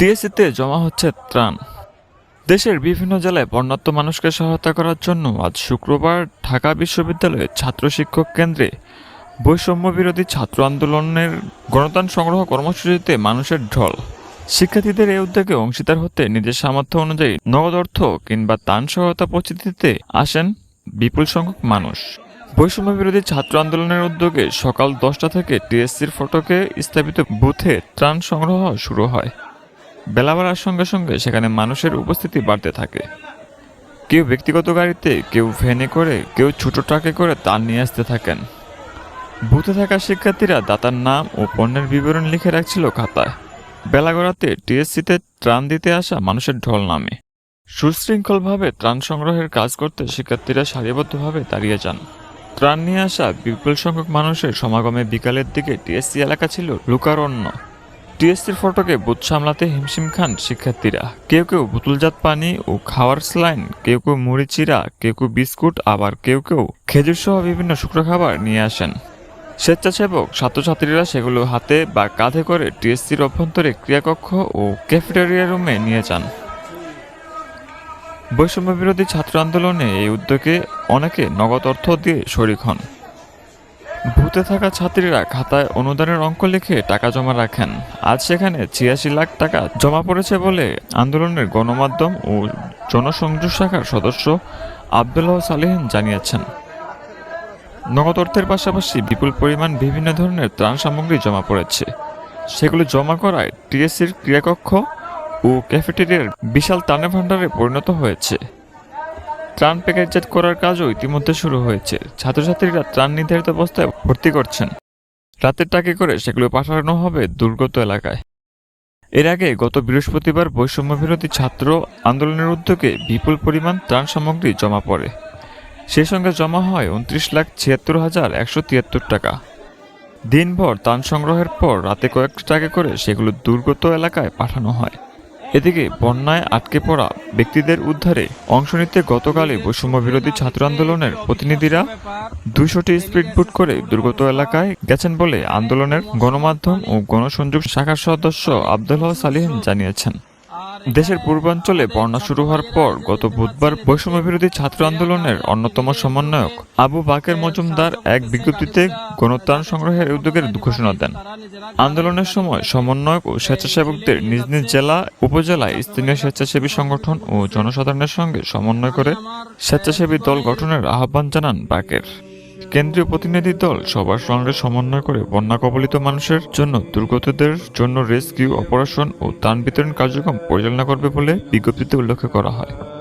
টিএসসিতে জমা হচ্ছে ত্রাণ। দেশের বিভিন্ন জেলায় বন্যাত্ম মানুষকে সহায়তা করার জন্য আজ শুক্রবার ঢাকা বিশ্ববিদ্যালয়ের ছাত্র শিক্ষক কেন্দ্রে বৈষম্য বিরোধী ছাত্র আন্দোলনের গণতান সংগ্রহ কর্মসূচিতে মানুষের ঢল। শিক্ষার্থীদের এই উদ্যোগে অংশীদার হতে নিজের সামর্থ্য অনুযায়ী নগদ অর্থ কিংবা তান সহায়তা দিতে আসেন বিপুল সংখ্যক মানুষ। বৈষম্য বিরোধী ছাত্র আন্দোলনের উদ্যোগে সকাল দশটা থেকে টিএসসির ফটকে স্থাপিত বুথে ত্রাণ সংগ্রহ শুরু হয়। বেলা বাড়ার সঙ্গে সঙ্গে সেখানে মানুষের উপস্থিতি বাড়তে থাকে। কেউ ব্যক্তিগত গাড়িতে, কেউ ভ্যানে করে, কেউ ছোট ট্রাকে করে তার নিয়ে আসতে থাকেন। বুথে থাকা শিক্ষার্থীরা দাতার নাম ও পণ্যের বিবরণ লিখে রাখছিল খাতায়। বেলা গড়াতে টিএসসিতে ত্রাণ দিতে আসা মানুষের ঢল নামে। সুশৃঙ্খলভাবে ত্রাণ সংগ্রহের কাজ করতে শিক্ষার্থীরা সারিবদ্ধভাবে দাঁড়িয়ে যান। ত্রাণ নিয়ে আসা বিপুল সংখ্যক মানুষের সমাগমে বিকালের দিকে টিএসসি এলাকা ছিল লুকারণ্য। টিএসসির ফটকে বুথ সামলাতে হিমশিম খান শিক্ষার্থীরা। কেউ কেউ বোতলজাত পানি ও খাওয়ার স্লাইন, কেউ কেউ মুড়ি চিরা, কেউ কেউ বিস্কুট, আবার কেউ কেউ খেজুর সহ বিভিন্ন শুকনো খাবার নিয়ে আসেন। স্বেচ্ছাসেবক ছাত্রছাত্রীরা সেগুলো হাতে বা কাঁধে করে টিএসসির অভ্যন্তরে ক্রিয়াকক্ষ ও ক্যাফেটেরিয়া রুমে নিয়ে যান। বৈষম্য বিরোধী ছাত্র আন্দোলনে এই উদ্যোগে অনেকে নগদ অর্থ দিয়ে শরিক হন। ভূতে থাকা ছাত্রীরা খাতায় অনুদানের অঙ্ক লিখে টাকা জমা রাখেন। আজ সেখানে ছিয়াশি লাখ টাকা জমা পড়েছে বলে আন্দোলনের গণমাধ্যম ও জনসংযোগ শাখার সদস্য আবদুল্লাহ সালেহিন জানিয়েছেন। নগদ অর্থের পাশাপাশি বিপুল পরিমাণ বিভিন্ন ধরনের ত্রাণ সামগ্রী জমা পড়েছে। সেগুলো জমা করায় টিএসসির ক্রিয়াকক্ষ ও ক্যাফেটেরিয়ার বিশাল ত্রাণে ভাণ্ডারে পরিণত হয়েছে। ত্রাণ প্যাকেটজাত করার কাজও ইতিমধ্যে শুরু হয়েছে। ছাত্রছাত্রীরা ত্রাণ নির্ধারিত অবস্থায় ভর্তি করছেন। রাতের টাকে করে সেগুলো পাঠানো হবে দুর্গত এলাকায়। এর আগে গত বৃহস্পতিবার বৈষম্য বিরোধী ছাত্র আন্দোলনের উদ্যোগে বিপুল পরিমাণ ত্রাণ সামগ্রী জমা পড়ে। সেই সঙ্গে জমা হয় উনত্রিশ লাখ ছিয়াত্তর হাজার একশো তিয়াত্তর টাকা। দিনভর ত্রাণ সংগ্রহের পর রাতে কয়েকটি টাকা করে সেগুলো দুর্গত এলাকায় পাঠানো হয়। এদিকে বন্যায় আটকে পড়া ব্যক্তিদের উদ্ধারে অংশ নিতে গতকালই বৈষম্য বিরোধী ছাত্র আন্দোলনের প্রতিনিধিরা দুশোটি স্পিডবোট করে দুর্গত এলাকায় গেছেন বলে আন্দোলনের গণমাধ্যম ও গণসংযোগ শাখার সদস্য আবদুল্লাহ সালিহিন জানিয়েছেন। দেশের পূর্বাঞ্চলে বন্যা শুরু হওয়ার পর গত বুধবার বৈষম্য বিরোধী ছাত্র আন্দোলনের অন্যতম সমন্বয়ক আবু বাকের মজুমদার এক বিজ্ঞপ্তিতে গণত্রাণ সংগ্রহের উদ্যোগের ঘোষণা দেন। আন্দোলনের সময় সমন্বয়ক ও স্বেচ্ছাসেবকদের নিজ নিজ জেলা, উপজেলায় স্থানীয় স্বেচ্ছাসেবী সংগঠন ও জনসাধারণের সঙ্গে সমন্বয় করে স্বেচ্ছাসেবী দল গঠনের আহ্বান জানান বাকের। কেন্দ্রীয় প্রতিনিধি দল সবার সঙ্গে সমন্বয় করে বন্যা কবলিত মানুষের জন্য দুর্গতদের জন্য রেস্কিউ অপারেশন ও ত্রাণ বিতরণ কার্যক্রম পরিচালনা করবে বলে বিজ্ঞপ্তিতে উল্লেখ করা হয়।